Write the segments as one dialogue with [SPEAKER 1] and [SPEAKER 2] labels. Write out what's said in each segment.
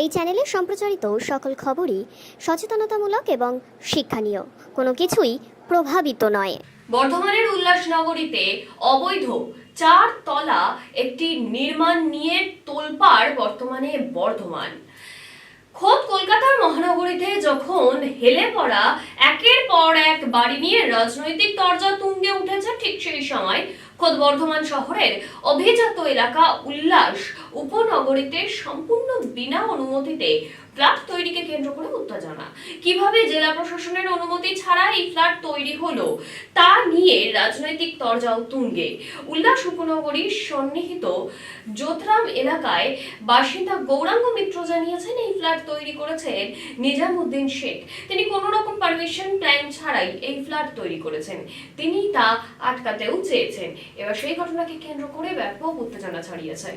[SPEAKER 1] এই চ্যানেলে সম্প্রচারিত সকল খবরই সচেতনতামূলক এবং শিক্ষণীয়। কোনো কিছুই প্রভাবিত নয়।
[SPEAKER 2] বর্ধমানের উল্লাসনগরীতে অবৈধ চার তলা একটি নির্মাণ নিয়ে তোলপাড় বর্তমানে বর্ধমান। খোদ কলকাতার মহানগরীতে যখন হেলে পড়া একের পর এক বাড়ি নিয়ে রাজনৈতিক তরজা তুঙ্গে উঠেছে ঠিক সেই সময়, খোদ বর্ধমান শহরের অভিজাত এলাকা উল্লাস উপনগরীতে সম্পূর্ণ বিনা অনুমতিতে ফ্ল্যাট তৈরিকে কেন্দ্র করে উত্তেজনা। কীভাবে জেলা প্রশাসনের অনুমতি ছাড়া এই ফ্ল্যাট তৈরি হলো, তা নিয়ে রাজনৈতিক তরজাও তুঙ্গে। উল্লাস উপনগরীর সন্নিহিত যোথরাম এলাকায় বাসিন্দা গৌরাঙ্গ মিত্র জানিয়েছেন, এই ফ্ল্যাট তৈরি করেছেন নিজামুদ্দিন শেখ। তিনি কোনো রকম পারমিশন, প্ল্যান ছাড়াই এই ফ্ল্যাট তৈরি করেছেন। তিনি তা আটকাতেও চেয়েছেন। এবার সেই ঘটনাকে কেন্দ্র করে ব্যাপক উত্তেজনা ছড়িয়েছে।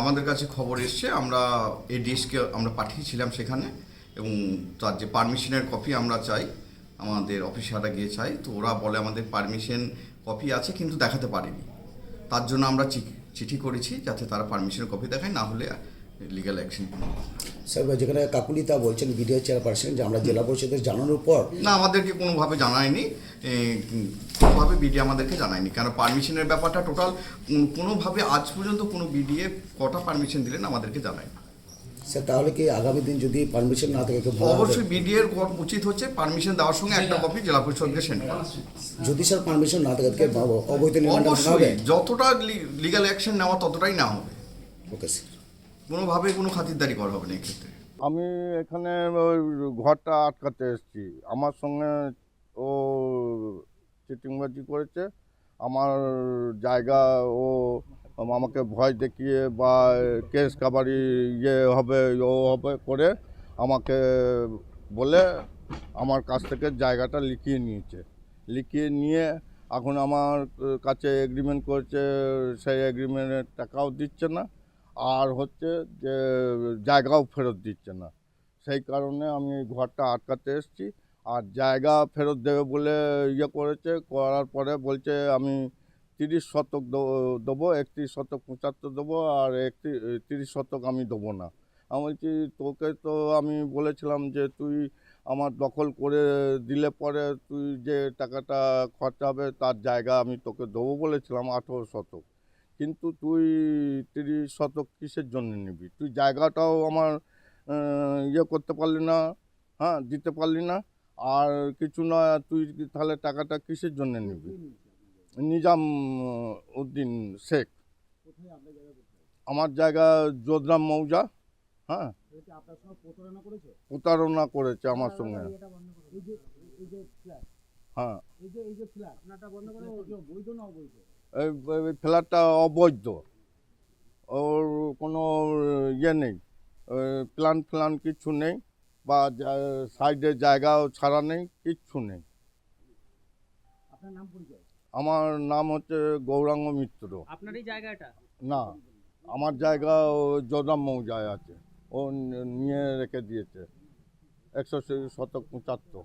[SPEAKER 3] আমাদের কাছে খবর এসছে, আমরা এই এডিএসকে আমরা পাঠিয়েছিলাম সেখানে, এবং তার যে পারমিশনের কপি আমরা চাই, আমাদের অফিসাররা গিয়ে চাই, তো ওরা বলে আমাদের পারমিশন কপি আছে, কিন্তু দেখাতে পারেনি। তার জন্য আমরা চিঠি করেছি, যাতে তারা পারমিশনের কপি দেখায়, না হলে লিগাল অ্যাকশন
[SPEAKER 4] স্যার যেখানে কাকুলিতা বলছেন বিডিও চেয়ারপারসন যে আমরা জেলা পরিষদের জানানোর পর
[SPEAKER 3] না আমাদেরকে কোনোভাবে জানায়নি। কোনোভাবে বিডি আমাদেরকে জানায়নি। কারণ পারমিশনের ব্যাপারটা টোটাল কোনোভাবে আজ পর্যন্ত কোনো বিডিএ কটা পারমিশন দিলেন আমাদেরকে জানায়নি।
[SPEAKER 4] স্যার তাহলে কি আগামী দিন যদি পারমিশন না থাকে?
[SPEAKER 3] অবশ্যই বিডিএর উচিত হচ্ছে পারমিশন দেওয়ার সঙ্গে একটা কপি জেলা পরিষদকে সেন্ড করা।
[SPEAKER 4] যদি স্যার পারমিশন না থাকে অবৈধ হবে?
[SPEAKER 3] যতটা লিগাল অ্যাকশন নেওয়া ততটাই না হবে।
[SPEAKER 4] ওকে স্যার
[SPEAKER 3] কোনোভাবে কোনো খাতিরদারি করা হবে না এক্ষেত্রে
[SPEAKER 5] আমি এখানে ওই ঘরটা আটকাতে এসেছি। আমার সঙ্গে ও চিটিংবাজি করেছে। আমার জায়গা ও আমাকে ভয় দেখিয়ে বা কেস কাবারি ইয়ে হবে, ও হবে করে আমাকে বলে আমার কাছ থেকে জায়গাটা লিখিয়ে নিয়েছে। লিখিয়ে নিয়ে এখন আমার কাছে এগ্রিমেন্ট করেছে, সেই এগ্রিমেন্টের টাকাও দিচ্ছে না। আর হচ্ছে যে, জায়গাও ফেরত দিচ্ছে না। সেই কারণে আমি ঘরটা আটকাতে এসেছি। আর জায়গা ফেরত দেবে বলে ইয়ে করেছে, করার পরে বলছে আমি তিরিশ শতক দেবো, একত্রিশ শতক পঁচাত্তর দেবো, আর একত্রিশ তিরিশ শতক আমি দেবো না। আমি বলছি, তোকে তো আমি বলেছিলাম যে তুই আমার দখল করে দিলে পরে তুই যে টাকাটা খরচা হবে তার জায়গা আমি তোকে দেবো বলেছিলাম আঠেরো শতক। কিন্তু তুই তিরিশ শতক কিসের জন্য নিবি? তুই জায়গাটাও আমার ইয়ে করতে পারলি না হ্যাঁ দিতে পারলি না। আর কিছু না তুই তাহলে টাকাটা কিসের জন্য নিবি? নিজাম উদ্দিন শেখ। আমার জায়গা যোধরাম মৌজা হ্যাঁ। প্রতারণা করেছে আমার সঙ্গে। হ্যাঁ। ফ্ল্যাটটা অবৈধ। ওর কোনো ইয়ে নেই। প্ল্যান ফ্ল্যান কিছু নেই বা সাইডে জায়গাও ছাড়া নেই কিচ্ছু নেই। আমার নাম হচ্ছে গৌরাঙ্গ মিত্র।
[SPEAKER 6] আপনার এই জায়গাটা?
[SPEAKER 5] না আমার জায়গা যোদাম মৌজায় আছে। ও নিয়ে রেখে দিয়েছে। একশো শতক পঁচাত্তর।